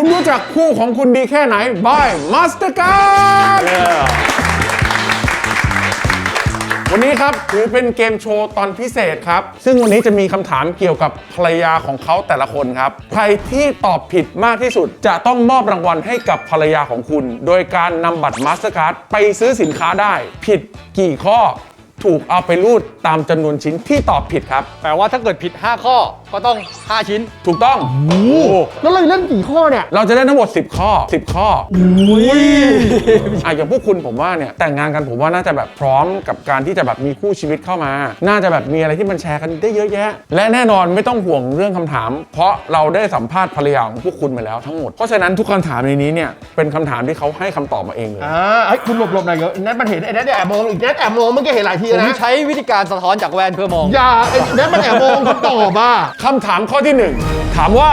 คุณรู้จักคู่ของคุณดีแค่ไหน by Mastercard วันนี้ครับถือเป็นเกมโชว์ตอนพิเศษครับ ซึ่งวันนี้จะมีคำถามเกี่ยวกับภรรยาของเขาแต่ละคนครับ ใครที่ตอบผิดมากที่สุดจะต้องมอบรางวัลให้กับภรรยาของคุณ โดยการนำบัตร Mastercard ไปซื้อสินค้าได้ ผิดกี่ข้อ ถูกเอาไปรูดตามจำนวนชิ้นที่ตอบผิดครับ แปลว่าถ้าเกิดผิด 5 ข้อก็ต้อง 5 ชิ้น ถูกต้องแล้วเราเล่นกี่ข้อเนี่ย เราจะได้ทั้งหมด 10 ข้อ 10 ข้ออะอย่างพวกคุณผมว่าเนี่ยแต่งงานกันผมว่าน่าจะแบบพร้อมกับการที่จะแบบมีคู่ชีวิตเข้ามา น่าจะแบบมีอะไรที่มันแชร์กันได้เยอะแยะ และแน่นอนไม่ต้องห่วงเรื่องคำถาม เพราะเราได้สัมภาษณ์ภรรยาของพวกคุณมาแล้วทั้งหมด เพราะฉะนั้นทุกคำถามในนี้เนี่ยเป็นคำถามที่เขาให้คำตอบมาเองเลยอ่าไอ้ยคุณหลบหลบหน่อยเถอะไอ้นัทมันเห็นไอ้นัทเนี่ยแอบมองอีกนัทแอบมองเมื่อกี้เห็นหลายทีผมนะใช้วิธีการสะท้อนจากแวนเพื่อมอง อย่าไอ้นัทมันแอบมองคำตอบอะคำถามข้อที่หนึ่งถามว่า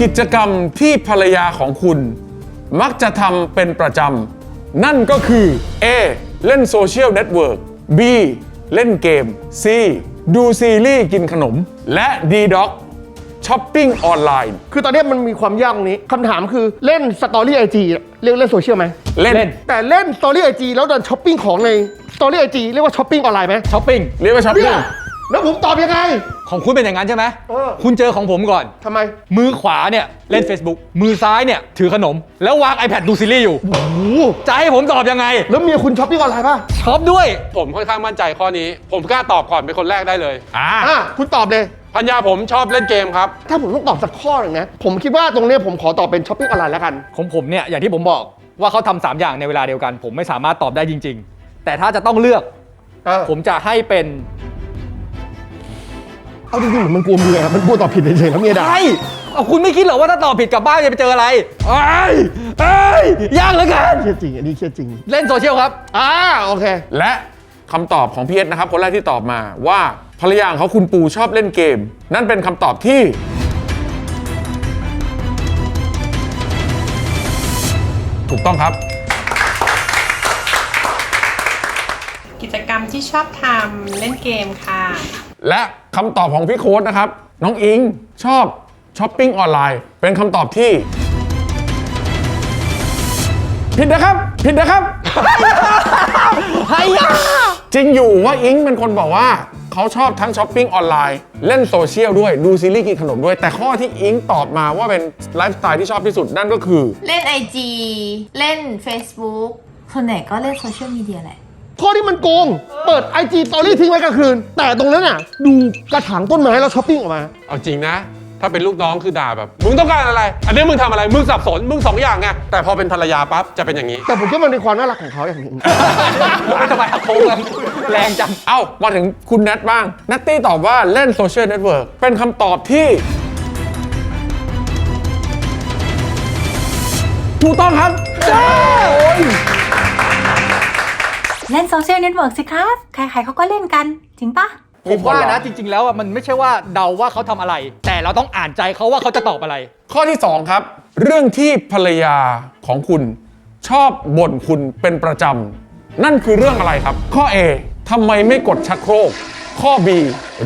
กิจกรรมที่ภรรยาของคุณ มักจะทำเป็นประจำ นั่นก็คือ A เล่นโซเชียลเน็ตเวิร์ก B เล่นเกม C ดูซีรีส์กินขนม และ D Doc ช้อปปิ้งออนไลน์ คือตอนเนี้ยมันมีความยากตรงนี้คำถามคือเล่นสตอรี่ไอจีเรียกเล่นโซเชียลไหมเล่นเล่นแต่เล่นสตอรี่ไอจีแล้วเดินช้อปปิ้งของในสตอรี่ไอจีเรียกว่าช้อปปิ้งออนไลน์ไหมช้อปปิ้งเรียกว่าช้อปเนี่ปิ้งย แล้วผมตอบยังไง ของคุณเป็นอย่างนั้นใช่ไหม เออ คุณเจอของผมก่อน ทำไม มือขวาเนี่ยเล่น Facebook มือซ้ายเนี่ยถือขนม แล้ววาง iPad ดูซีรีส์อยู่ โอ้โหจะให้ผมตอบยังไงแล้วเมียคุณช้อปปิ้งออนไลน์ป่ะช็อปด้วย ผมค่อนข้างมั่นใจข้อนี้ ผมกล้าตอบก่อนเป็นคนแรกได้เลย อ่า อะคุณตอบเลย พัญญาผมชอบเล่นเกมครับ ถ้าผมต้องตอบสักข้อหนึ่งนะ ผมคิดว่าตรงเนี้ยผมขอตอบเป็นช้อปปิ้งออนไลน์แล้วกัน ของผมเนี่ยอย่างที่ผมบอกว่าเขาทำสามอย่างในเวลาเดียวกัน ผมไม่สามารถตอบได้จริง ๆ แต่ถ้าจะต้องเลือก เออ ผมจะให้เป็น เอาจริงๆเหมือนมันกลัวเมียครับมันกลัวตอบผิดเฉยๆแล้วเมียด่า ใช่เอาคุณไม่คิดเหรอว่าถ้าตอบผิดกลับบ้านจะไปเจออะไรเอ้ยเอ้ยยากเหลือเกินเครียดจริง อันนี้เครียดจริง เล่นโซเชียลครับอ่าโอเค และคำตอบของพีเอสนะครับ คนแรกที่ตอบมาว่าภรรยาของเขาคุณปูชอบเล่นเกม นั่นเป็นคำตอบที่ ถูกต้องครับ กิจกรรมที่ชอบทำเล่นเกมค่ะ และคำตอบของพี่โค้ดนะครับ น้องอิงชอบช้อปปิ้งออนไลน์ เป็นคำตอบที่ ผิดนะครับ ผิดนะครับไอ้ยาจริงอยู่ว่าอิงเป็นคนบอกว่า เขาชอบทั้งช้อปปิ้งออนไลน์ เล่นโซเชียลด้วยดูซีรีส์กินขนมด้วย แต่ข้อที่อิงตอบมาว่าเป็นไลฟ์สไตล์ที่ชอบที่สุดนั่นก็คือ เล่น IG เล่น Facebook ส่วนใหญ่ก็เล่นโซเชียลมีเดียแหละ ข้อที่มันโกง เปิด IG ตอรี่ทิ้งไว้กลางคืน แต่ตรงนั้นน่ะ ดูกระถางต้นไม้แล้วช้อปปิ้งออกมา เอาจริงนะ ถ้าเป็นลูกน้องคือด่าแบบ มึงต้องการอะไร อันนี้มึงทำอะไร มึงสับสน มึงสองอย่างไง แต่พอเป็นภรรยาปั๊บจะเป็นอย่างนี้ แต่ผมคิดว่ามันเป็นความน่ารักของเขาอย่างหนึ่งทำไมอะโค้งอะแรงจัง เอ้า มาถึงคุณนัทบ้าง นัตตี้ตอบว่าเล่นโซเชียลเน็ตเวิร์กเป็นคำตอบที่ถูกต้องครับ เล่นโซเชียลเน็ตเวิร์กสิครับ ใครๆเขาก็เล่นกัน จริงปะผมว่านะจริง ๆ แล้วอะมันไม่ใช่ว่าเดาว่าเขาทำอะไร แต่เราต้องอ่านใจเขาว่าเขาจะตอบอะไร ข้อที่ 2 ครับ เรื่องที่ภรรยาของคุณชอบบ่นคุณเป็นประจำ นั่นคือเรื่องอะไรครับ ข้อ A ทำไมไม่กดชักโครก ข้อ B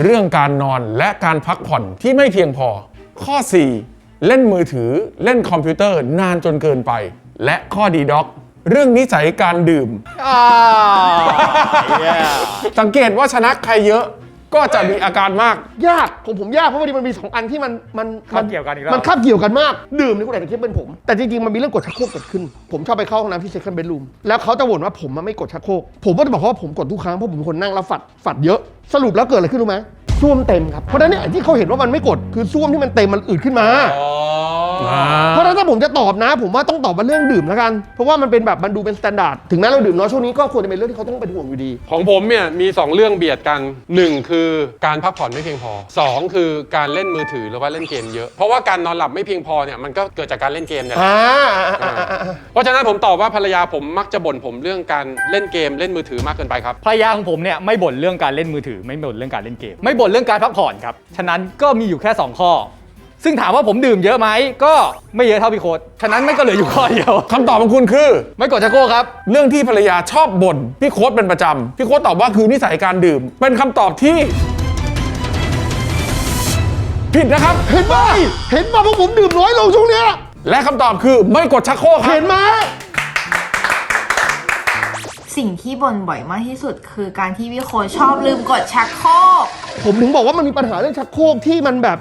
เรื่องการนอนและการพักผ่อนที่ไม่เพียงพอ ข้อ4เล่นมือถือเล่นคอมพิวเตอร์นานจนเกินไป และข้อดีด็อก เรื่องนิสัยการดื่ม อ่าสังเกตว่าชนะใครเยอะก็จะมีอาการมาก ยากของผมยากเพราะว่ามันมีสองอันที่มันมันคาบเกี่ยวกันอีกแล้ว มันคาบเกี่ยวกันมาก ดื่มนี่คุณอาจจะคิดเป็นผม แต่จริงๆ มันมีเรื่องกดชักโครกเกิดขึ้น ผมชอบไปเข้าห้องน้ำที่เซ็กชันเบดรูมแล้วเขาจะบ่นว่าผมมันไม่กดชักโครกผมก็จะบอกเขาว่าผมกดทุกครั้งเพราะผมเป็นคนนั่งแล้วฝัดฝัดเยอะ สรุปแล้วเกิดอะไรขึ้นรู้ไหมส้วมเต็มครับเพราะฉะนั้นเนี่ยไอ้ที่เขาเห็นว่ามันไม่กดคือส้วมที่มันเต็มมันอืดขึ้นมา เพราะฉะนั้นถ้าผมจะตอบนะ ผมว่าต้องตอบว่าเรื่องดื่มแล้วกัน เพราะว่ามันเป็นแบบมันดูเป็นสแตนดาร์ดถึงแม้เราดื่มน้อยช่วงนี้ก็ควรจะเป็นเรื่องที่เขาต้องเป็นห่วงอยู่ดี ของผมเนี่ยมี 2 เรื่องเบียดกัน 1 คือการพักผ่อนไม่เพียงพอ 2 คือการเล่นมือถือหรือว่าเล่นเกมเยอะ เพราะว่าการนอนหลับไม่เพียงพอเนี่ยมันก็เกิดจากการเล่นเกมเนี่ยแหละอ่าอ่าเพราะฉะนั้นผมตอบว่าภรรยาผมมักจะบ่นผมเรื่องการเล่นเกมเล่นมือถือมากเกินไปครับ ภรรยาของผมเนี่ยไม่บ่นเรื่องการเล่นมือถือ ไม่บ่นเรื่องการเล่นเกม ไม่บ่นเรื่องการพักผ่อนครับ ฉะนั้นก็มีอยู่แค่ 2 ข้อ ซึ่งถามว่าผมดื่มเยอะไหมก็ไม่เยอะเท่าพี่โค้ดฉะนั้นไม่ก็เหลืออยู่ข้อเดียวคำตอบของคุณคือ ไม่กดชักโครกครับ เรื่องที่ภรรยาชอบบ่นพี่โค้ดเป็นประจำพี่โค้ดตอบว่าคือนิสัยการดื่ม เป็นคำตอบที่ ผิดนะครับเห็นป่ะเห็นป่ะพวกผมดื่มน้อยลงช่วงเนี้ยและคำตอบคือไม่กดชักโครกครับเห็นไหมสิ่งที่บ่นบ่อยมากที่สุดคือการที่พี่โค้ชชอบลืมกดชักโครกผมถึงบอกว่ามันมีปัญหาเรื่องชักโครกที่มันแบบ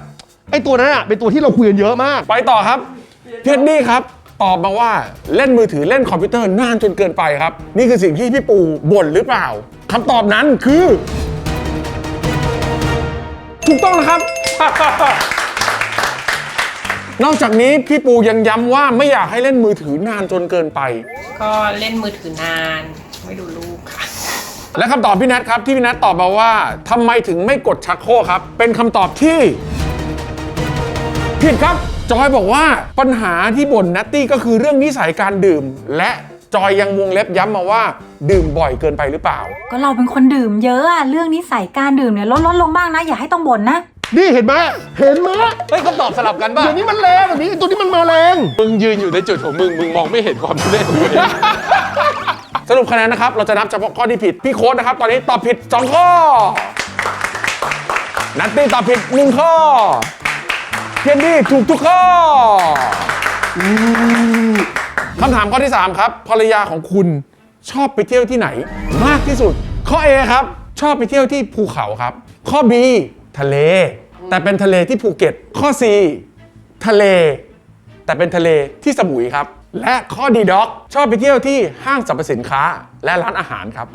ไอ้ตัวนั้นอะเป็นตัวที่เราคุยกันเยอะมาก ไปต่อครับเพชรนี่ครับ ตอบมาว่าเล่นมือถือเล่นคอมพิวเตอร์นานจนเกินไปครับ นี่คือสิ่งที่พี่ปูบ่นหรือเปล่าคำตอบนั้นคือ ถูกต้องนะครับ นอกจากนี้พี่ปูยังย้ำว่าไม่อยากให้เล่นมือถือนานจนเกินไป ก็เล่นมือถือนาน ไม่ดูรูปค่ะ และคำตอบพี่แนทครับที่พี่แนทตอบมาว่าทำไมถึงไม่กดชักโครกครับ เป็นคำตอบที่ ผิดครับ จอยบอกว่าปัญหาที่บ่นนัตตี้ก็คือเรื่องนิสัยการดื่ม และจอยยังวงเล็บย้ำมาว่า ดื่มบ่อยเกินไปหรือเปล่า ก็เราเป็นคนดื่มเยอะอะเรื่องนิสัยการดื่มเนี่ยลดลดลงบ้างนะ อย่าให้ต้องบ่นนะ นี่เห็นไหมเห็นไหมเฮ้ยคำตอบสลับกันป่ะเดี๋ยวนี้มันแรงแบบนี้ไอ้ตัวนี้มันมาแรง มึงยืนอยู่ในจุดของมึง มึงมองไม่เห็นความทุเรศของมึงเอง สรุปคะแนนนะครับ เราจะนับเฉพาะข้อที่ผิด พี่โค้ดนะครับ ตอนนี้ตอบผิด 2 ข้อ นัตตี้ตอบผิด 1 ข้อ เพียนดี้ถูกทุกข้ออคำถามข้อที่ 3 ครับ ภรรยาของคุณชอบไปเที่ยวที่ไหน มากที่สุด ข้อ A ครับ ชอบไปเที่ยวที่ภูเขาครับ ข้อ B ทะเล แต่เป็นทะเลที่ภูเก็ต ข้อ C ทะเล แต่เป็นทะเลที่สมุยครับ และข้อดีด็อก ชอบไปเที่ยวที่ห้างสรรพสินค้าและร้านอาหารครับ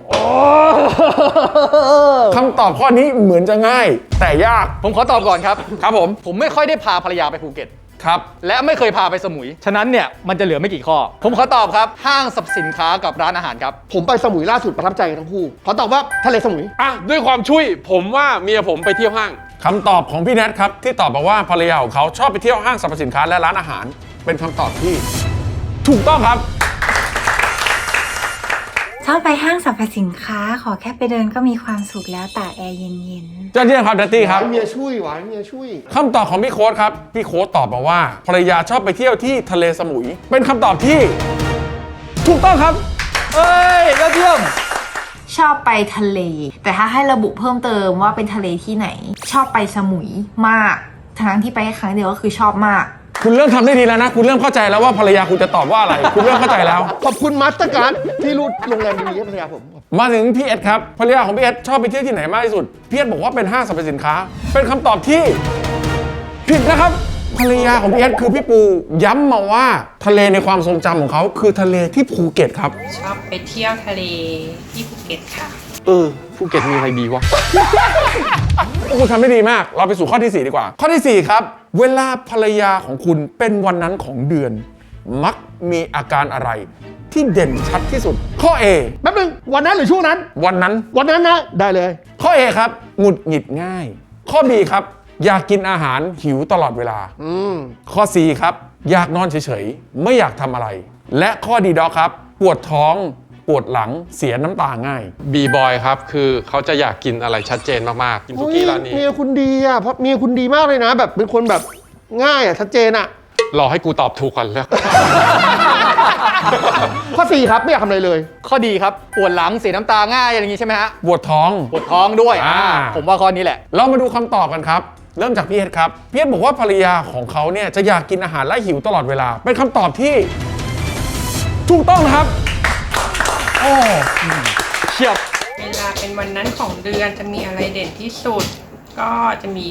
คำตอบข้อนี้เหมือนจะง่าย แต่ยาก ผมขอตอบก่อนครับ ครับผม ผมไม่ค่อยได้พาภรรยาไปภูเก็ต ครับ และไม่เคยพาไปสมุย ฉะนั้นเนี่ยมันจะเหลือไม่กี่ข้อ ผมขอตอบครับ ห้างสรรพสินค้ากับร้านอาหารครับ ผมไปสมุยล่าสุดประทับใจกันทั้งคู่ ขอตอบว่าทะเลสมุย อะ ด้วยความช่วย ผมว่าเมียผมไปเที่ยวห้าง คำตอบของพี่แนทครับที่ตอบมาว่าภรรยาของเขาชอบไปเที่ยวห้างสรรพสินค้าและร้านอาหาร เป็นคำตอบที่ ถูกต้องครับชอบไปห้างสรรพสินค้า ขอแค่ไปเดินก็มีความสุขแล้วตากแอร์เย็นยอดเยี่ยมครับนัตตี้ครับเมียช่วยหวานเมียช่วย คำตอบของพี่โค้ดครับ พี่โค้ดตอบมาว่า ภรรยาชอบไปเที่ยวที่ทะเลสมุย เป็นคำตอบที่ ถูกต้องครับ เอ้ยยอดเยี่ยม ชอบไปทะเล แต่ถ้าให้ระบุเพิ่มเติมว่าเป็นทะเลที่ไหน ชอบไปสมุยมาก ทั้งที่ไปแค่ครั้งเดียวก็คือชอบมาก คุณเริ่มทำได้ดีแล้วนะ คุณเริ่มเข้าใจแล้วว่าภรรยาคุณจะตอบว่าอะไร คุณเริ่มเข้าใจแล้ว ขอบคุณมาสเตอร์การ์ดที่รูดโรงแรมดีๆให้ภรรยาผมมาถึงพี่เอ็ดครับภรรยาของพี่เอ็ดชอบไปเที่ยวที่ไหนมากที่สุดพี่เอ็ดบอกว่าเป็นห้างสรรพสินค้า เป็นคำตอบที่ ผิดนะครับ ภรรยาของพี่เอ็ดคือพี่ปูย้ำมาว่าทะเลในความทรงจำของเขาคือทะเลที่ภูเก็ตครับ ชอบไปเที่ยวทะเลที่ภูเก็ตค่ะ เออภูเก็ตมีอะไรดีวะโอ้คุณทำได้ดีมาก เราไปสู่ข้อที่ 4 ดีกว่า ข้อทีสี่4 ครับ เวลาภรรยาของคุณเป็นวันนั้นของเดือน มักมีอาการอะไร ที่เด่นชัดที่สุด ข้อ A แป๊บนึงวันนั้นหรือช่วงนั้น วันนั้น วันนั้นนะ ได้เลย ข้อ A ครับหงุดหงิดง่าย ข้อ B ครับ อยากกินอาหารหิวตลอดเวลา อืมข้อ C ครับ อยากนอนเฉยๆ ไม่อยากทำอะไร และข้อดีดอกครับ ปวดท้อง ปวดหลังเสียน้ำตาง่าย บีบอยครับ คือเขาจะอยากกินอะไรชัดเจนมากๆ กินทุกกี้ร้านนี้ เมียคุณดีอะเพราะเมียคุณดีมากเลยนะ แบบเป็นคนแบบง่ายอะชัดเจนอะ รอให้กูตอบถูกก่อนแล้ว ข้อสี่ครับไม่อยากทำอะไรเลย ข้อดีครับปวดหลังเสียน้ำตาง่ายอะไรอย่างงี้ใช่ไหมฮะปวดท้อง ปวดท้องด้วยอ่าอ่าผมว่าข้อนี้แหละ เรามาดูคำตอบกันครับ เริ่มจากพี่เอ็ดครับพี่เอ็ดบอกว่าภรรยาของเขาเนี่ยจะอยากกินอาหารและหิวตลอดเวลา เป็นคำตอบที่ ถูกต้องนะครับโอ้ เฉียบ เวลาเป็นวันนั้นของเดือนจะมีอะไรเด่นที่สุด ก็จะมี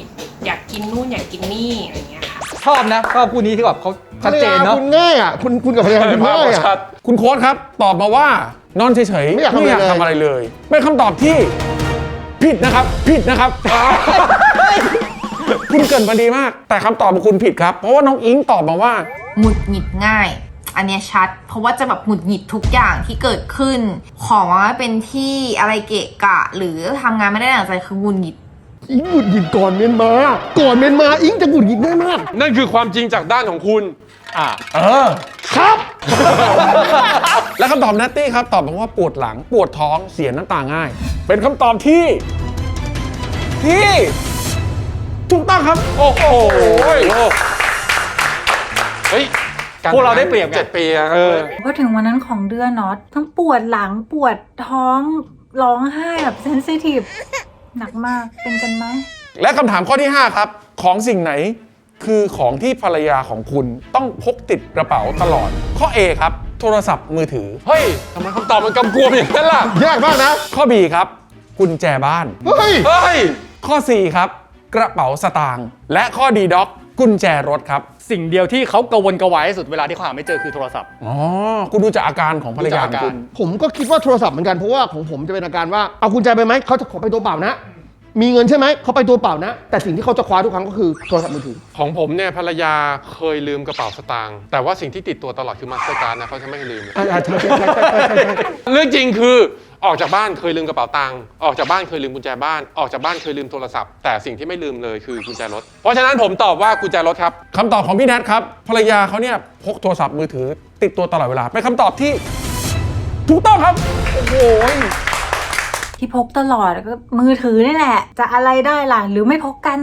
อยากกินนู่นอยากกินนี่อะไรอย่างเงี้ยค่ะ ชอบนะชอบคู่นี้ที่แบบเขาชัดเจนเนาะ คุณง่ายอะคุณคุณกับภรรยาคุณง่ายอะ คุณโค้ดครับ ตอบมาว่านอนเฉยๆไม่อยากทำอะไรเลยทำอะไรเลย เป็นคำตอบที่ ผิดนะครับ ผิดนะครับ คุณเกรินมาดีมาก แต่คำตอบของคุณผิดครับ เพราะว่าน้องอิงตอบมาว่า หงุดหงิดง่าย อันเนี้ยชัด เพราะว่าจะแบบหงุดหงิดทุกอย่างที่เกิดขึ้น ของว่าเป็นที่อะไรเกะกะ หรือทำงานไม่ได้ดั่งใจคือหงุดหงิดอิงหงุดหงิดก่อนเมียนมาก่อนเมียนมาอิงจะหงุดหงิดได้มาก นั่นคือความจริงจากด้านของคุณ อ่าเออ ครับ และคำตอบนัตตี้ครับ ตอบมาว่าปวดหลังปวดท้องเสียน้ำตาง่าย เป็นคำตอบที่ ที่ ถูกต้องครับ โอ้โหโอ้ยเฮ้ย พวกเราได้เปรียบไง เจ็ดปีอะเออๆพอถึงวันนั้นของเดือนเนาะทั้งปวดหลังปวดท้องร้องไห้แบบเซนซิทีฟหนักมากเป็นกันไหม และคำถามข้อที่ 5 ครับ ของสิ่งไหน คือของที่ภรรยาของคุณต้องพกติดกระเป๋าตลอด ข้อ A ครับ โทรศัพท์มือถือ เฮ้ยทำไมคำตอบมันกำกวมอย่างนั้นล่ะ ยากมากนะ ข้อ B ครับ กุญแจบ้าน เฮ้ย เฮ้ย ข้อ C ครับ กระเป๋าสตางค์และข้อ D ด็อกกุญแจรถครับ สิ่งเดียวที่เขากระวนกระวายที่สุดเวลาที่เขาหาไม่เจอคือโทรศัพท์ อ๋อคุณดูจากอาการของภรรยาของคุณ ผมก็คิดว่าโทรศัพท์เหมือนกันเพราะว่าของผมจะเป็นอาการว่าเอากุญแจไปไหมเขาจะขอไปตัวเปล่านะ มีเงินใช่ไหมเขาไปตัวเปล่านะ แต่สิ่งที่เขาจะคว้าทุกครั้งก็คือโทรศัพท์มือถือของผมเนี่ยภรรยาเคยลืมกระเป๋าสตางค์แต่ว่าสิ่งที่ติดตัวตลอดคือมาสเตอร์การ์ดนะเขาจะไม่ให้ลืมเลย อ่าใช่ใช่ใช่ใช่ใช่ใช่เรื่องจริงคือ ออกจากบ้านเคยลืมกระเป๋าตังค์ออกจากบ้านเคยลืมกุญแจบ้านออกจากบ้านเคยลืมโทรศัพท์แต่สิ่งที่ไม่ลืมเลยคือกุญแจรถ เพราะฉะนั้นผมตอบว่ากุญแจรถครับคำตอบของพี่แนทครับภรรยาเขาเนี่ยพกโทรศัพท์มือถือ ติดตัวตลอดเวลาเป็นคำตอบที่ ถูกต้องครับโอ้โหที่พกตลอดก็มือถือนี่แหละ จะอะไรได้ล่ะ หรือไม่พกกัน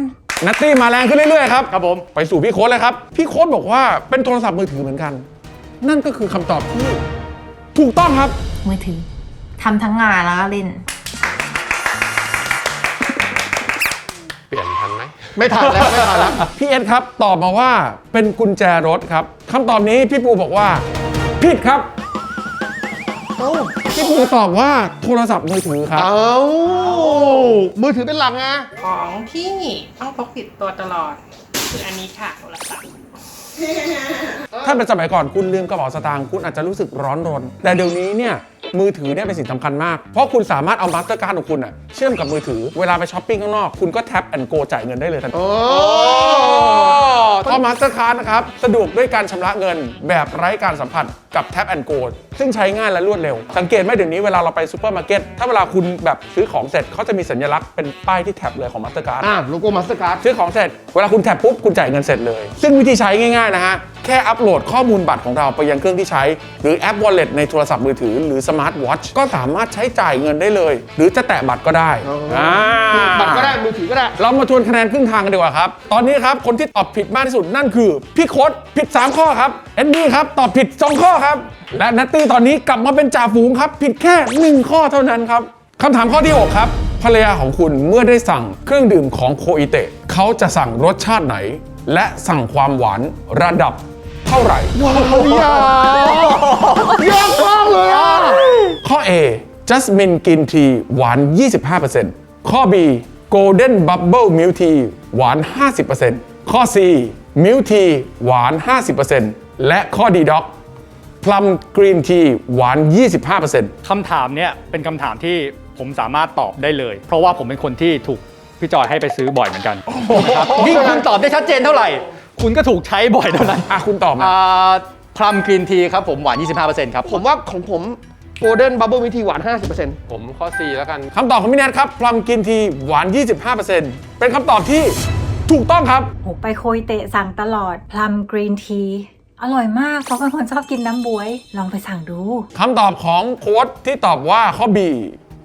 นัตตี้มาแรงขึ้นเรื่อยๆครับครับผมไปสู่พี่โค้ดเลยครับ พี่โค้ดบอกว่าเป็นโทรศัพท์มือถือเหมือนกัน นั่นก็คือคำตอบที่ถูกต้องครับมือถือ ทำทั้งงานแล้วก็เล่น เปลี่ยนทันไหม ไม่ทันแล้วไม่ทันแล้ว พี่เอสครับ ตอบมาว่าเป็นกุญแจรถครับคำตอบนี้พี่ปูบอกว่า ผิดครับเอ้าพี่ปูตอบว่าโทรศัพท์มือถือครับ เอ้า มือถือเป็นหลักไง ของที่ต้องพกติดตัวตลอด คืออันนี้ค่ะโทรศัพท์ ถ้าเป็นสมัยก่อนคุณลืมกระเป๋าสตางค์คุณอาจจะรู้สึกร้อนรน แต่เดี๋ยวนี้เนี่ยมือถือเนี่ยเป็นสิ่งสำคัญมาก เพราะคุณสามารถเอามาสเตอร์การ์ดของคุณอะเชื่อมกับมือถือ เวลาไปช้อปปิ้งข้างนอก คุณก็แท็บแอนโกจ่ายเงินได้เลยทันทีโอ้เพราะมาสเตอร์การ์ดนะครับ สะดวกด้วยการชำระเงินแบบไร้การสัมผัสกับแท็บแอนโกซึ่งใช้ง่ายและรวดเร็ว สังเกตไหมเดี๋ยวนี้เวลาเราไปซูเปอร์มาร์เก็ตถ้าเวลาคุณแบบซื้อของเสร็จเขาจะมีสัญลักษณ์เป็นป้ายที่แท็บเลยของมาสเตอร์การ์ดอ่าโลโก้มาสเตอร์การ์ดซื้อของเสร็จเวลาคุณแท็บปุ๊บคุณจ่ายเงินเสร็จเลย ซึ่งวิธีใช้ง่ายๆนะฮะ แค่อัปโหลดข้อมูลบัตรของเราไปยังเครื่องที่ใช้ หรือแอป Wallet ในโทรศัพท์มือถือ หรือสมาร์ทวอทช์ก็สามารถใช้จ่ายเงินได้เลย หรือจะแตะบัตรก็ได้อ๋ออ่า บัตรก็ได้มือถือก็ได้ เรามาทวนคะแนนครึ่งทางกันดีกว่าครับ ตอนนี้ครับ คนที่ตอบผิดมากที่สุดนั่นคือ พี่โค้ดผิด 3 ข้อครับ เอ็นดี้ครับ ตอบผิด 2 ข้อครับ และนัตตี้ตอนนี้กลับมาเป็นจ่าฝูงครับ ผิดแค่ 1 ข้อเท่านั้นครับคำถามข้อที่ 6 ครับภรรยาของคุณเมื่อได้สั่งเครื่องดื่มของโคอิเตะเขาจะสั่งรสชาติไหน และสั่งความหวานระดับเท่าไหร่ว้าวยากยากมากเลยอะข้อ A Jasmine Green Tea หวาน 25%ข้อ B Golden Bubble Milk Tea หวาน 50%ข้อ C Milk Tea หวาน 50%และข้อ D Doc Plum Green Tea หวาน 25%คำถามเนี้ยเป็นคำถามที่ผมสามารถตอบได้เลย เพราะว่าผมเป็นคนที่ถูก พี่จอยให้ไปซื้อบ่อยเหมือนกันนะครับยิ่งคุณตอบได้ชัดเจนเท่าไหร่ คุณก็ถูกใช้บ่อยเท่านั้นอะคุณตอบมาพลัมกรีนทีครับผมหวาน 25%ครับผมว่าของผมโกลเด้นบับเบิลวิธีหวาน 50%ผมข้อ C แล้วกัน คำตอบของพี่แนทครับ Plum Green Tea หวาน 25%เป็นคำตอบที่ถูกต้องครับ โหไปโคยเตะสั่งตลอดพลัมกรีนที อร่อยมาก เพราะเป็นคนชอบกินน้ำบวย ลองไปสั่งดู คำตอบของโค้ดที่ตอบว่าข้อ B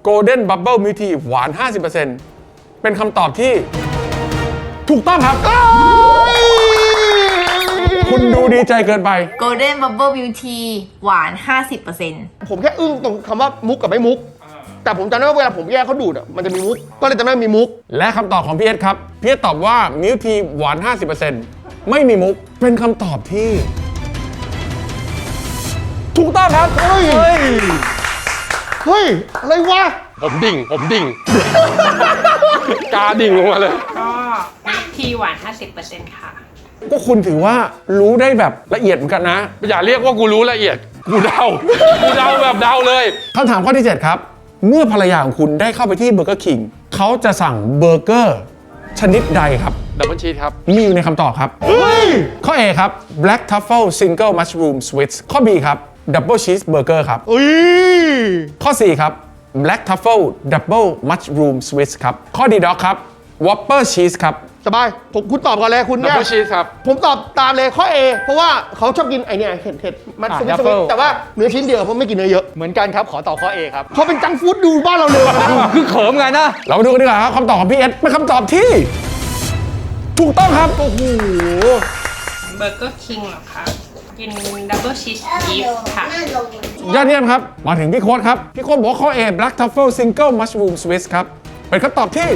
Golden Bubble Milk Tea หวาน 50%เป็นคำตอบที่ ถูกต้องครับ คุณดูดีใจเกินไป Golden Bubble Beauty หวาน 50%ผมแค่อึ้งตรงคำว่ามุกกับไม่มุก แต่ผมจำได้ว่าเวลาผมแยกเขาดูดอะมันจะมีมุก ก็เลยจำได้ว่ามีมุก และคำตอบของพี่เอสครับ พี่เอสตอบว่ามิลทีหวาน 50%ไม่มีมุก เป็นคำตอบที่ ถูกต้องครับ เฮ้ย เฮ้ยอะไรวะ ผมดิ่ง ผมดิ่ง กาดิ่งลงมาเลย ก็ทีหวาน 50%ค่ะ ก็คุณถือว่ารู้ได้แบบละเอียดเหมือนกันนะ อย่าเรียกว่ากูรู้ละเอียด กูเดา กูเดาแบบเดาเลย คำถามข้อที่ 7 ครับ เมื่อภรรยาของคุณได้เข้าไปที่เบอร์เกอร์คิงเขาจะสั่งเบอร์เกอร์ชนิดใดครับ ดับเบิลชีสครับ มีอยู่ในคำตอบครับเฮ้ยข้อ A ครับ Black Truffle Single Mushroom Swiss ข้อ B ครับ Double Cheeseburger ครับอุ้ยข้อ 4 ครับ Black Truffle Double Mushroom Swiss ครับ ข้อ D Doc ครับ Whopper Cheese ครับ สบายผมคุณตอบก่อนเลยคุณดับเนี่ยเบิลชีสครับ ผมตอบตามเลยข้อ A เพราะว่าเขาชอบกินไอเนี่ยเห็ดเห็ดมันอะสวิตสวิต Truffle แต่ว่าเนื้อชิ้นเดียวเพราะไม่กินเนื้อเยอะเหมือนกันครับขอตอบข้อ A ครับ เขาเป็นจังก์ฟู้ดดูบ้านเราเร็วนะ คือเขิมไงนะ เรามาดูกันดีกว่าครับคำตอบของพี่เอสเป็นคำตอบที่ ถูกต้องครับโอ้โหเบอร์เกอร์คิงเหรอคะ กินดับเบิลชีสบีฟค่ะ ยอดเยี่ยมครับ มาถึงพี่โค้ดครับ พี่โค้ดบอกว่าข้อ A Black Truffle Single Mushroom Swiss ครับ เป็นคำตอบที่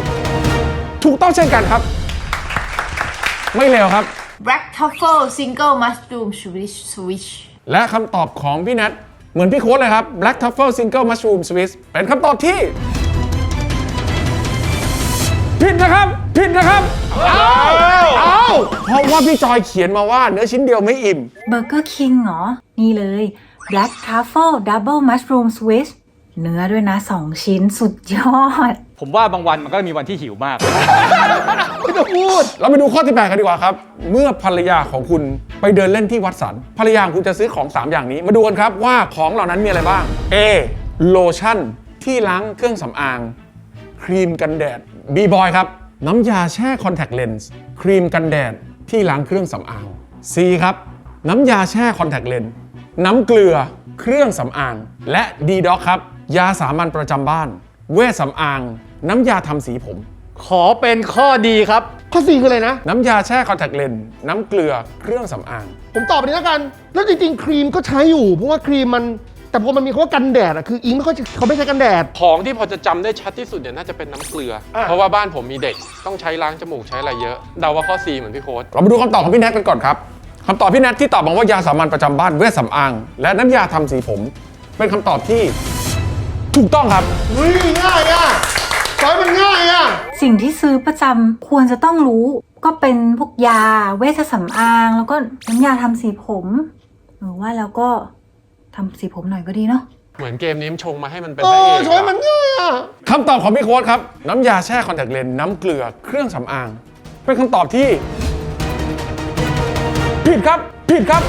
ถูกต้องเช่นกันครับ ไม่เร็วครับ black truffle single mushroom swish swish และคำตอบของพี่นัทเหมือนพี่โค้ดเลยครับ Black Truffle Single Mushroom Swiss เป็นคำตอบที่ผิดนะครับ ผิดนะครับอ้าวอ้าวเพราะว่าพี่จอยเขียนมาว่าเนื้อชิ้นเดียวไม่อิ่ม เบอร์เกอร์คิงเหรอ นี่เลย Black Truffle Double Mushroom Swiss เนื้อด้วยนะ2ชิ้นสุดยอด ผมว่าบางวันมันก็มีวันที่หิวมาก ไม่ต้องพูด เราไปดูข้อที่ 8 กันดีกว่าครับ เมื่อภรรยาของคุณไปเดินเล่นที่วัดสัน ภรรยาของคุณจะซื้อของ 3 อย่างนี้ มาดูกันครับว่าของเหล่านั้นมีอะไรบ้าง A โลชั่นที่ล้างเครื่องสำอาง ครีมกันแดด B บอยครับ น้ำยาแช่คอนแทคเลนส์ครีมกันแดดที่ล้างเครื่องสำอาง C ครับ น้ำยาแช่คอนแทคเลนส์น้ำเกลือเครื่องสำอาง และ D ด็อกครับ ยาสามัญประจำบ้าน เวชสำอาง น้ำยาทำสีผม ขอเป็นข้อดีครับ ข้อสี่คืออะไรนะ น้ำยาแช่คอนแทคเลนส์น้ำเกลือเครื่องสำอาง ผมตอบไปนี้แล้วกัน แล้วจริงๆ ครีมก็ใช้อยู่ เพราะว่าครีมมัน แต่พอมันมีคำว่ากันแดดอะคืออิงไม่ค่อยจะเขาไม่ใช้กันแดด ของที่พอจะจำได้ชัดที่สุดเนี่ยน่าจะเป็นน้ำเกลือ อะ เพราะว่าบ้านผมมีเด็กต้องใช้ล้างจมูกใช้อะไรเยอะเดาว่าข้อ C เหมือนพี่โค้ดเรามาดูคำตอบของพี่แนทกันก่อนครับคำตอบพี่แนทที่ตอบมาว่ายาสามัญประจำบ้านเวชสำอาง และน้ำยาทำสีผม เป็นคำตอบที่ ถูกต้องครับเฮ้ยง่ายอะซอยมันง่ายอะสิ่งที่ซื้อประจำควรจะต้องรู้ ก็เป็นพวกยาเวชสำอาง แล้วก็น้ำยาทำสีผมหรือว่าแล้วก็ ทำสีผมหน่อยก็ดีเนาะ เหมือนเกมนี้มันชงมาให้มันเป็นเอพระเออกซอยมันง่ายอะคำตอบของพี่โค้ดครับ น้ำยาแช่คอนแทคเลนส์น้ำเกลือเครื่องสำอาง เป็นคำตอบที่ ผิดครับ ผิดครับ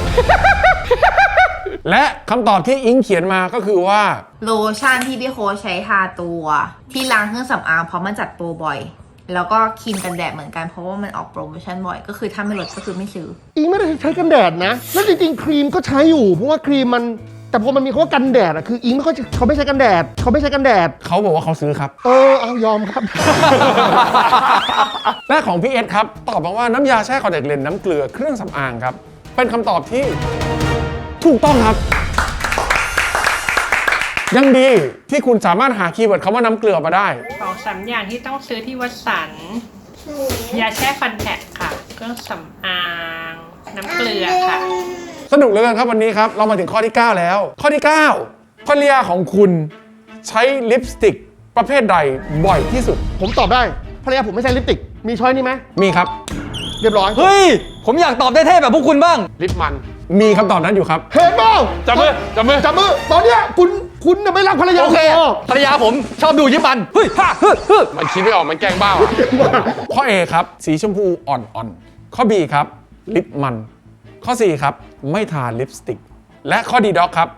และคำตอบที่อิงเขียนมาก็คือว่า โลชั่นที่พี่โค้ชใช้ทาตัว ที่ล้างเครื่องสำอางเพราะมันจัดโปรบ่อย แล้วก็ครีมกันแดดเหมือนกันเพราะว่ามันออกโปรโมชั่นบ่อย ก็คือถ้าไม่ลดก็คือไม่ซื้อ อิงไม่ได้ใช้กันแดดนะ แล้วจริงๆ ครีมก็ใช้อยู่ เพราะว่าครีมมัน แต่พอมันมีคำว่ากันแดดอะคืออิงไม่ค่อยจะเขาไม่ใช้กันแดดเขาไม่ใช้กันแดด เขาบอกว่าเขาซื้อครับ เออเอายอมครับและของพี่เอสครับ ตอบมาว่าน้ำยาแช่คอนแทคเลนส์น้ำเกลือเครื่องสำอางครับ เป็นคำตอบที่ ถูกต้องครับ ยังดีที่คุณสามารถหาคีย์เวิร์ดคำว่าน้ำเกลือมาได้ ของสามอย่างที่ต้องซื้อที่วัดสัน ยาแช่ฟันแทกค่ะ เครื่องสำอาง น้ำเกลือค่ะ สนุกเหลยครับวันนี้ครับ เรามาถึงข้อที่ 9 แล้ว ข้อที่ 9ภรรยาของคุณใช้ลิปสติกประเภทใดบ่อยที่สุด ผมตอบได้ภรรยาผมไม่ใช้ลิปสติก มีช้อยนี้ไหมมีครับ เรียบร้อย เฮ้ย ผมอยากตอบได้เท่แบบพวกคุณบ้าง ลิปมัน มีคำตอบนั้นอยู่ครับ เห็นเปล่าจับมือจับมือจับมือตอนเนี้ยคุณคุณน่ะไม่รักภรรยาโอเคพภรรยาผมชอบดูยิปมัน เฮ้ยฮ่าเฮ้ยเฮ้ยมันคิดไม่ออกมันแกล้งบ้าอะข้อ A ครับ สีชมพูอ่อนๆ ข้อ B ครับ ลิปมัน ข้อ C ครับ ไม่ทาลิปสติก และข้อ D ด็อกครับ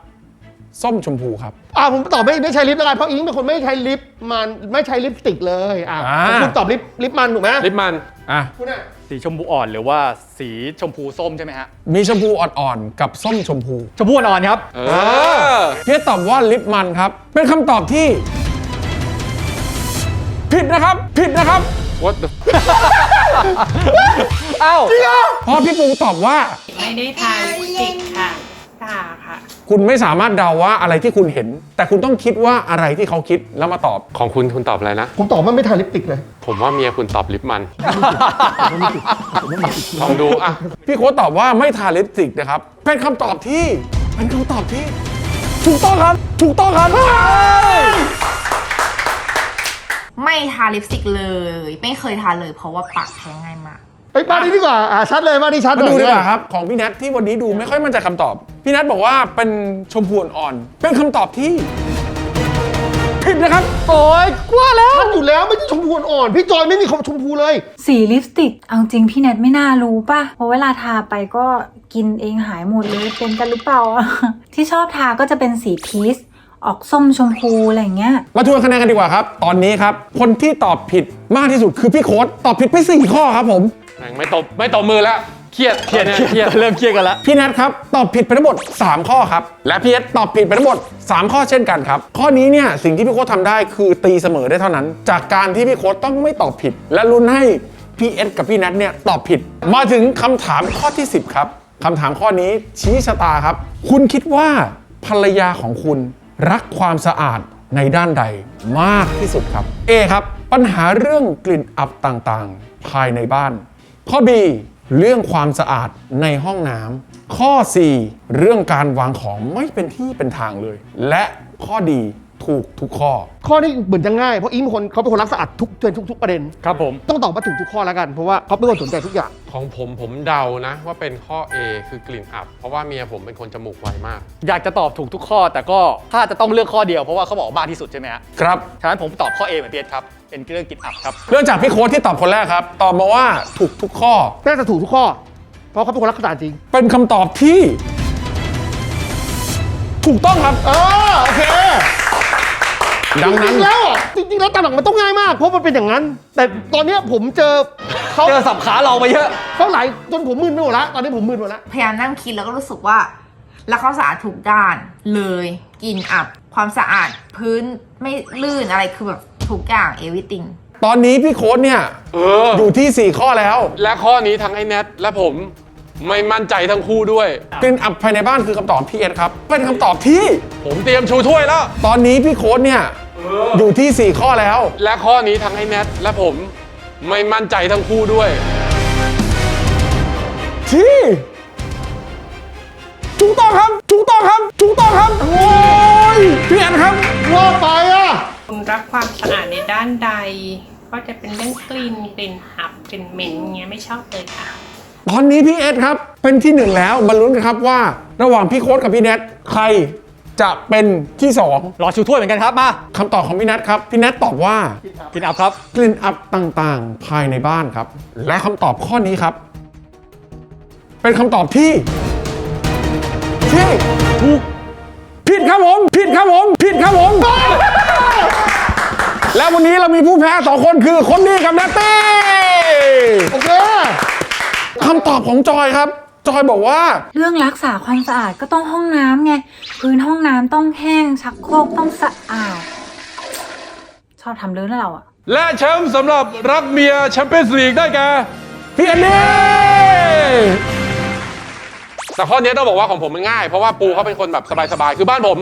ส้มชมพูครับ อ่าผมตอบไม่ไม่ใช้ลิปแล้วกันเพราะอิงเป็นคนไม่ใช้ลิปมันไม่ใช้ลิปสติกเลยอ่าอ่า คุณตอบลิปลิปมันถูกไหมลิปมัน อะ คุณอะสีชมพูอ่อนหรือว่าสีชมพูส้มใช่ไหมฮะ มีชมพูอ่อนๆ กับส้มชมพู ชมพูอ่อนๆครับ เออ เพียรตอบว่าลิปมันครับ เป็นคำตอบที่ ผิดนะครับ ผิดนะครับ what the เอ้าเพราะพี่ปูตอบว่า ไม่ได้ทาลิปสติกค่ะทาค่ะ คุณไม่สามารถเดาว่าอะไรที่คุณเห็น แต่คุณต้องคิดว่าอะไรที่เขาคิดแล้วมาตอบ ของคุณคุณตอบอะไรนะ ผมตอบว่าไม่ทาลิปสติกเลย ผมว่าเมียคุณตอบลิปมันลองดูอะพี่โค้ดตอบว่าไม่ทาลิปสติกนะครับ เป็นคำตอบที่ เป็นคำตอบที่ ถูกต้องครับ ถูกต้องครับไม่ทาลิปสติกเลย ไม่เคยทาเลยเพราะว่าปากแพ้ง่ายมาก เอ้ยมาดีดีกว่าอ่าชัดเลยมาดีชัดมาหน่ดูอยดีกว่าครับ ของพี่แนทที่วันนี้ดูไม่ค่อยมั่นใจคำตอบ พี่แนทบอกว่าเป็นชมพูอ่อนๆเป็นคำตอบที่ผิดนะครับ โอ้ยกว่าแล้วชัดอยู่แล้วไม่ใช่ชมพูอ่อนๆพี่จอยไม่มีคำชมพูเลย สีลิปสติก เอาจริงพี่แนทไม่น่ารู้ป่ะ เพราะเวลาทาไปก็กินเองหายหมดเลยเป็นกันหรือเปล่าอะที่ชอบทาก็จะเป็นสีพีชออกส้มชมพูอะไรอย่างเงี้ย มาทวนคะแนนกันดีกว่าครับ ตอนนี้ครับ คนที่ตอบผิดมากที่สุดคือพี่โค้ดตอบผิดไปสี่ข้อครับผม แม่งไม่ตบไม่ตบมือแล้วเครียดเครียดนี่เครียดเริ่มเครียดกันแล้วพี่แนทครับตอบผิดไปทั้งหมด 3 ข้อครับ และพี่เอสตอบผิดไปทั้งหมด 3 ข้อเช่นกันครับ ข้อนี้เนี่ยสิ่งที่พี่โค้ดทำได้คือตีเสมอได้เท่านั้น จากการที่พี่โค้ดต้องไม่ตอบผิด และลุ้นให้พี่เอสกับพี่แนทเนี่ยตอบผิด มาถึงคำถามข้อที่ 10 ครับคำถามข้อนี้ชี้ชะตาครับ คุณคิดว่าภรรยาของคุณรักความสะอาดในด้านใดมากที่สุดครับ A ครับ ปัญหาเรื่องกลิ่นอับต่างๆ ภายในบ้าน ข้อ B เรื่องความสะอาดในห้องน้ำข้อ C เรื่องการวางของไม่เป็นที่เป็นทางเลย และข้อดี ถูกทุกข้อ ข้อนี้เหมือนจะง่ายเพราะอิงเป็นคนเขาเป็นคนรักสะอาดทุกทุกทุกประเด็น ครับผม ต้องตอบว่าถูกทุกข้อแล้วกันเพราะว่าเขาเป็นคนสนใจทุกอย่าง ของผมผมเดานะ ว่าเป็นข้อ A คือกลิ่นอับ เพราะว่าเมียผมเป็นคนจมูกไวมาก อยากจะตอบถูกทุกข้อ แต่ก็ถ้าจะต้องเลือกข้อเดียวเพราะว่าเขาบอกมากที่สุดใช่ไหมฮะครับ ฉะนั้นผมตอบข้อ A เหมือนเพียรครับ เป็นเรื่องกลินอับครับ เรื่องจากพี่โค้ดที่ตอบคนแรกครับ ตอบมาว่าถูกทุกข้อ น่าจะถูกทุกข้อ เพราะเขาเป็นคนรักสะอาดจริง เป็นคำตอบที่ ถูกต้องครับ เออโอเค ดังจนั้รินงๆแล้วอะจริงๆแล้วตามหลักมันต้องง่ายมาก เพราะมันเป็นอย่างนั้น แต่ตอนเนี้ยผมเจอเขาเจอสับขาเราไปเยอะ เขาหลายจนผมมึนไปหมดละตอนนี้ผมมึนหมดละพยายามนั่งคิดแล้วก็รู้สึกว่า แล้วเขาสะอาดทุกด้านเลยกลินอับความสะอาดพื้นไม่ลื่นอะไรคือแบบทุกอย่าง everything ตอนนี้พี่โค้ดเนี่ย เออ อยู่ที่ 4 ข้อแล้วและข้อนี้ทั้งไอ้แนทและผมไม่มั่นใจทั้งคู่ด้วย กลิ่นอับภายในบ้านคือคำตอบพี่เอ็ดครับ เป็นคำตอบที่ ผมเตรียมชูถ้วยแล้ว ตอนนี้พี่โค้ดเนี่ย อยู่ที่ 4 ข้อแล้ว และข้อนี้ทั้งไอ้แนทและผมไม่มั่นใจทั้งคู่ด้วย ที่ถูกต้องครับถูกต้องครับถูกต้องครับ โอ้ยพี่เอ็ดครับว่าไปอะ คุณรักความสะอาดในด้านใด ก็จะเป็นเรื่องกลิ่นกลิ่นอับกลิ่นเหม็นเงี้ยไม่ชอบเลยค่ะ ตอนนี้พี่เอ็ดครับ เป็นที่หนึ่งแล้วมาลุ้นกันครับว่า ระหว่างพี่โค้ดกับพี่แนทใคร จะเป็นที่สองรอชูถ้วยเหมือนกันครับมาคำตอบของพี่แนทครับ พี่แนทตอบว่ากลินอับครับกลิ่นอับต่างๆ ภายในบ้านครับ และคำตอบข้อนี้ครับ เป็นคำตอบที่ ที่ถูกผิดครับผม ผิดครับผม ผิดครับผม และวันนี้เรามีผู้แพ้สองคนคือคนดีกับแนตตี้โอเคคำตอบของจอยครับ จอยบอกว่า เรื่องรักษาความสะอาดก็ต้องห้องน้ำไง พื้นห้องน้ำต้องแห้ง ชักโครกต้องสะอาด ชอบทำเรื่องนั้นเราอะและแชมป์สำหรับรักเมียแชมเปี้ยนส์ลีกได้แก่พี่อันนี้แต่ข้อนี้ต้องบอกว่าของผมมันง่าย เพราะว่าปูเขาเป็นคนแบบสบายๆ คือบ้านผม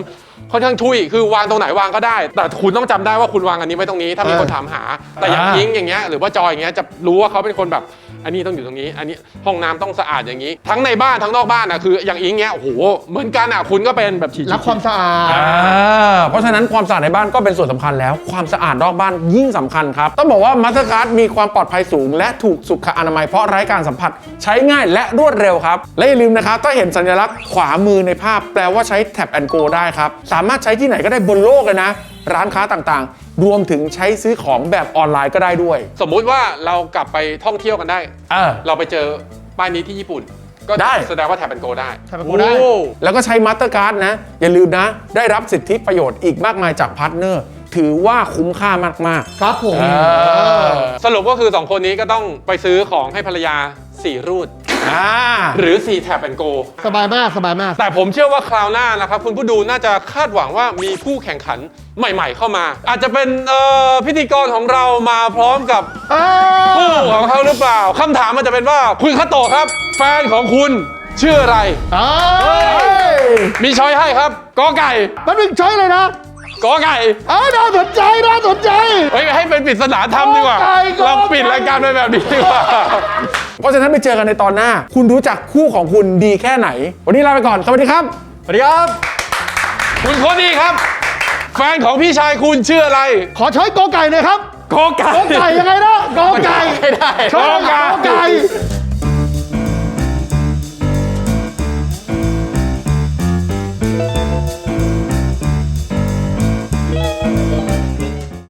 ค่อนข้างชุยคือวางตรงไหนวางก็ได้ แต่คุณต้องจำได้ว่าคุณวางอันนี้ไว้ตรงนี้ ถ้ามีคนถามหา แต่อย่างอ่ายิยิงอย่างเงี้ยหรือว่าจอยอย่างเงี้ยจะรู้ว่าเขาเป็นคนแบบ อันนี้ต้องอยู่ตรงนี้ อันนี้ห้องน้ำต้องสะอาดอย่างนี้ ทั้งในบ้านทั้งนอกบ้านอะคืออย่างอิงเงี้ยโอ้โหเหมือนกันอะคุณก็เป็นแบบฉีด รักความสะอาด อ่าเพราะฉะนั้นความสะอาดในบ้านก็เป็นส่วนสำคัญแล้ว ความสะอาดนอกบ้านยิ่งสำคัญครับ ต้องบอกว่ามาสเตอร์การ์ดมีความปลอดภัยสูง และถูกสุขอนามัยเพราะไร้การสัมผัส ใช้ง่ายและรวดเร็วครับ และอย่าลืมนะครับ ถ้าเห็นสัญลักษณ์ขวามือในภาพแปลว่าใช้แท็บแอนโกได้ครับสามารถใช้ที่ไหนก็ได้บนโลกเลยนะ ร้านค้าต่างๆ รวมถึงใช้ซื้อของแบบออนไลน์ก็ได้ด้วย สมมุติว่าเรากลับไปท่องเที่ยวกันได้ เออ เราไปเจอป้ายนี้ที่ญี่ปุ่น ก็ได้ แสดงว่าแท็บเป็นโกได้แท็บ Go ได้โอ้แล้วก็ใช้มาสเตอร์การ์ดนะ อย่าลืมนะ ได้รับสิทธิประโยชน์อีกมากมายจากพาร์ทเนอร์ ถือว่าคุ้มค่ามากครับผมสรุปก็คือ 2 คนนี้ก็ต้องไปซื้อของให้ภรรยา4รูดๆ อ่าหรือ4แท็บเป็นโกสบายมากสบายมาก แต่ผมเชื่อว่าคราวหน้านะครับ คุณผู้ดูน่าจะคาดหวังว่ามีผู้แข่งขันใหม่ ๆ เข้ามา อาจจะเป็นเอ่อพิธีกรของเรามาพร้อมกับอ่าคู่ของเขาหรือเปล่าคำถามมันจะเป็นว่าคุณคาโตะครับ แฟนของคุณชื่ออะไรอ่ามีช้อยให้ครับกอไก่ มันเป็นช้อยเลยนะ กอไก่อ่าน่าสนใจน่าสนใจ เฮ้ยให้เป็นปริศนาธรรมดีกว่า กอไก่กอไก่ เราปิดรายการไปแบบนี้ดีกว่า เพราะฉะนั้นไปเจอกันในตอนหน้า คุณรู้จักคู่ของคุณดีแค่ไหน วันนี้ลาไปก่อนสวัสดีครับ สวัสดีครับ คุณโคดี้ครับ แฟนของพี่ชายคุณชื่ออะไรขอช้อยกอไก่หน่อยครับกอไก่กอไก่ยังไงนะกอไก่ไม่ได้ ช้อยกอไก่กอไก่